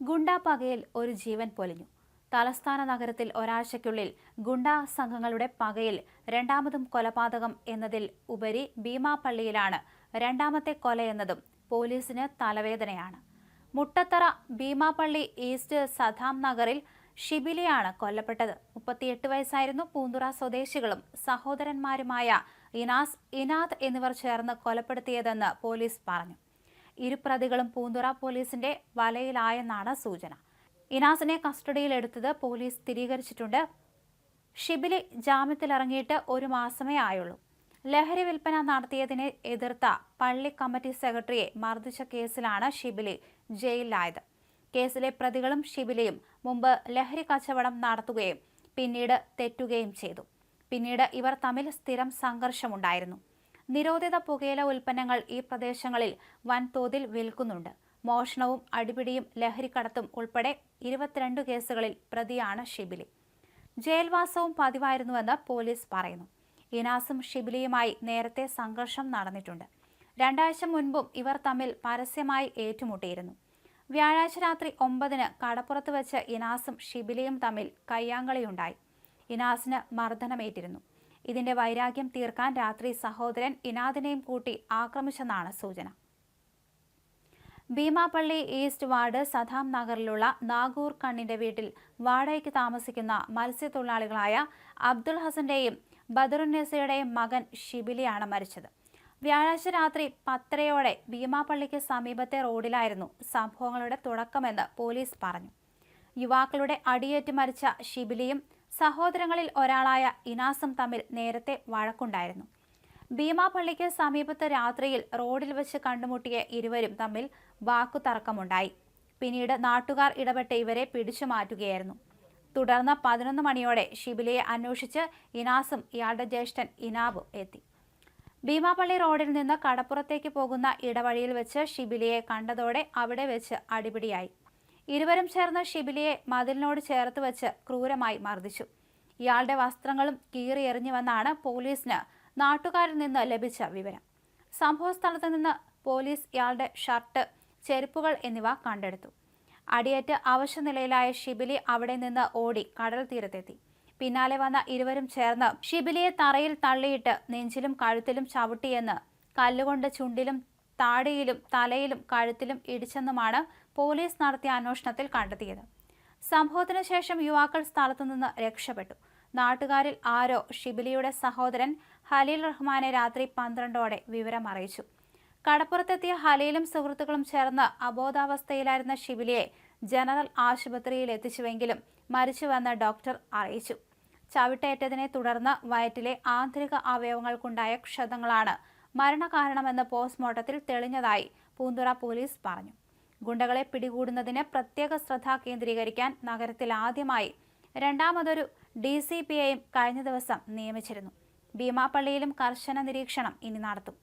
ഗുണ്ടാ ഒരു ജീവൻ പൊലിഞ്ഞു. തലസ്ഥാന നഗരത്തിൽ ഒരാഴ്ചയ്ക്കുള്ളിൽ ഗുണ്ടാ സംഘങ്ങളുടെ പകയിൽ രണ്ടാമതും കൊലപാതകം എന്നതിൽ ഉപരി ഭീമാപള്ളിയിലാണ് രണ്ടാമത്തെ കൊലയെന്നതും പോലീസിന് തലവേദനയാണ്. മുട്ടത്തറ ഭീമാപള്ളി ഈസ്റ്റ് സദാം നഗറിൽ ഷിബിലിയാണ് കൊല്ലപ്പെട്ടത്. മുപ്പത്തിയെട്ട് വയസ്സായിരുന്നു പൂന്തുറ സ്വദേശികളും സഹോദരന്മാരുമായ ഇനാസ് ഇനാഥ് എന്നിവർ ചേർന്ന് കൊലപ്പെടുത്തിയതെന്ന് പോലീസ് പറഞ്ഞു. ഇരു പ്രതികളും പൂന്തുറ പോലീസിന്റെ വലയിലായെന്നാണ് സൂചന. ഇനാസിനെ കസ്റ്റഡിയിലെടുത്തത് പോലീസ് സ്ഥിരീകരിച്ചിട്ടുണ്ട്. ഷിബിലി ജാമ്യത്തിലിറങ്ങിയിട്ട് ഒരു മാസമേ ആയുള്ളൂ. ലഹരി വിൽപ്പന നടത്തിയതിനെ എതിർത്ത പള്ളി കമ്മിറ്റി സെക്രട്ടറിയെ മർദ്ദിച്ച കേസിലാണ് ഷിബിലി ജയിലിലായത്. കേസിലെ പ്രതികളും ഷിബിലിയും മുമ്പ് ലഹരി കച്ചവടം നടത്തുകയും പിന്നീട് തെറ്റുകയും ചെയ്തു. പിന്നീട് ഇവർ തമ്മിൽ സ്ഥിരം സംഘർഷമുണ്ടായിരുന്നു. നിരോധിത പുകയില ഉൽപ്പന്നങ്ങൾ ഈ പ്രദേശങ്ങളിൽ വൻതോതിൽ വിൽക്കുന്നുണ്ട്. മോഷണവും അടിപിടിയും ലഹരിക്കടത്തും ഉൾപ്പെടെ ഇരുപത്തിരണ്ട് കേസുകളിൽ പ്രതിയാണ് ഷിബിലി. ജയിൽവാസവും പതിവായിരുന്നുവെന്ന് പോലീസ് പറയുന്നു. ഇനാസും ഷിബിലിയുമായി നേരത്തെ സംഘർഷം നടന്നിട്ടുണ്ട്. രണ്ടാഴ്ച മുൻപും ഇവർ തമ്മിൽ പരസ്യമായി ഏറ്റുമുട്ടിയിരുന്നു. വ്യാഴാഴ്ച രാത്രി ഒമ്പതിന് കടപ്പുറത്ത് വെച്ച് ഇനാസും ഷിബിലിയും തമ്മിൽ കയ്യാങ്കളിയുണ്ടായി. ഇനാസിന് മർദ്ദനമേറ്റിരുന്നു. ഇതിന്റെ വൈരാഗ്യം തീർക്കാൻ രാത്രി സഹോദരൻ ഇനാദിനെയും കൂട്ടി ആക്രമിച്ചെന്നാണ് സൂചന. ഭീമാപ്പള്ളി ഈസ്റ്റ് വാർഡ് സദാം നഗറിലുള്ള നാഗൂർ കണ്ണിന്റെ വീട്ടിൽ വാടകയ്ക്ക് താമസിക്കുന്ന മത്സ്യത്തൊഴിലാളികളായ അബ്ദുൾ ഹസന്റെയും ബദറുന്നസയുടെയും മകൻ ഷിബിലിയാണ് മരിച്ചത്. വ്യാഴാഴ്ച രാത്രി പത്തരയോടെ ഭീമാപ്പള്ളിക്ക് സമീപത്തെ റോഡിലായിരുന്നു സംഭവങ്ങളുടെ തുടക്കമെന്ന് പോലീസ് പറഞ്ഞു. യുവാക്കളുടെ അടിയേറ്റ് മരിച്ച ഷിബിലിയും സഹോദരങ്ങളിൽ ഒരാളായ ഇനാസും തമ്മിൽ നേരത്തെ വഴക്കുണ്ടായിരുന്നു. ഭീമാപള്ളിക്ക് സമീപത്ത് രാത്രിയിൽ റോഡിൽ വെച്ച് കണ്ടുമുട്ടിയ ഇരുവരും തമ്മിൽ വാക്കുതർക്കമുണ്ടായി. പിന്നീട് നാട്ടുകാർ ഇടപെട്ട് ഇവരെ പിടിച്ചു മാറ്റുകയായിരുന്നു. തുടർന്ന് പതിനൊന്ന് മണിയോടെ ഷിബിലയെ അന്വേഷിച്ച് ഇനാസും ഇയാളുടെ ജ്യേഷ്ഠൻ ഇനാബും എത്തി. ഭീമാപള്ളി റോഡിൽ നിന്ന് കടപ്പുറത്തേക്ക് പോകുന്ന ഇടവഴിയിൽ വെച്ച് ഷിബിലയെ കണ്ടതോടെ അവിടെ വെച്ച് അടിപിടിയായി. ഇരുവരും ചേർന്ന് ഷിബിലിയെ മതിലിനോട് ചേർത്ത് വെച്ച് ക്രൂരമായി മർദ്ദിച്ചു. ഇയാളുടെ വസ്ത്രങ്ങളും കീറി കീറിയെറിഞ്ഞുവെന്നാണ് പോലീസിന് നാട്ടുകാരിൽ നിന്ന് ലഭിച്ച വിവരം. സംഭവസ്ഥലത്ത് നിന്ന് പോലീസ് ഇയാളുടെ ഷർട്ട് ചെരുപ്പുകൾ എന്നിവ കണ്ടെടുത്തു. അടിയേറ്റ് അവശനിലയിലായ ഷിബിലി അവിടെ നിന്ന് ഓടി കടൽ തീരത്തെത്തി. പിന്നാലെ വന്ന ഇരുവരും ചേർന്ന് ഷിബിലിയെ തറയിൽ തള്ളിയിട്ട് നെഞ്ചിലും കഴുത്തിലും ചവിട്ടിയെന്ന് കല്ലുകൊണ്ട് ചുണ്ടിലും താടിയിലും തലയിലും കഴുത്തിലും ഇടിച്ചെന്നുമാണ് പോലീസ് നടത്തിയ അന്വേഷണത്തിൽ കണ്ടെത്തിയത്. സംഭവത്തിന് ശേഷം യുവാക്കൾ സ്ഥലത്തുനിന്ന് രക്ഷപ്പെട്ടു. നാട്ടുകാരിൽ ആരോ ഷിബിലിയുടെ സഹോദരൻ ഹലീൽ റഹ്മാനെ രാത്രി പന്ത്രണ്ടോടെ വിവരം അറിയിച്ചു. കടപ്പുറത്തെത്തിയ ഹലീലും സുഹൃത്തുക്കളും ചേർന്ന് അബോധാവസ്ഥയിലായിരുന്ന ഷിബിലിയെ ജനറൽ ആശുപത്രിയിൽ എത്തിച്ചുവെങ്കിലും മരിച്ചുവെന്ന് ഡോക്ടർ അറിയിച്ചു. ചവിട്ടേറ്റതിനെ തുടർന്ന് വയറ്റിലെ ആന്തരിക അവയവങ്ങൾക്കുണ്ടായ ക്ഷതങ്ങളാണ് മരണകാരണമെന്ന് പോസ്റ്റ്മോർട്ടത്തിൽ തെളിഞ്ഞതായി പൂന്തുറ പോലീസ് പറഞ്ഞു. ഗുണ്ടകളെ പിടികൂടുന്നതിന് പ്രത്യേക ശ്രദ്ധ കേന്ദ്രീകരിക്കാൻ നഗരത്തിൽ ആദ്യമായി രണ്ടാമതൊരു ഡി സി പിയെയും കഴിഞ്ഞ ദിവസം നിയമിച്ചിരുന്നു. ഭീമാപ്പള്ളിയിലും കർശന നിരീക്ഷണം ഇനി നടത്തും.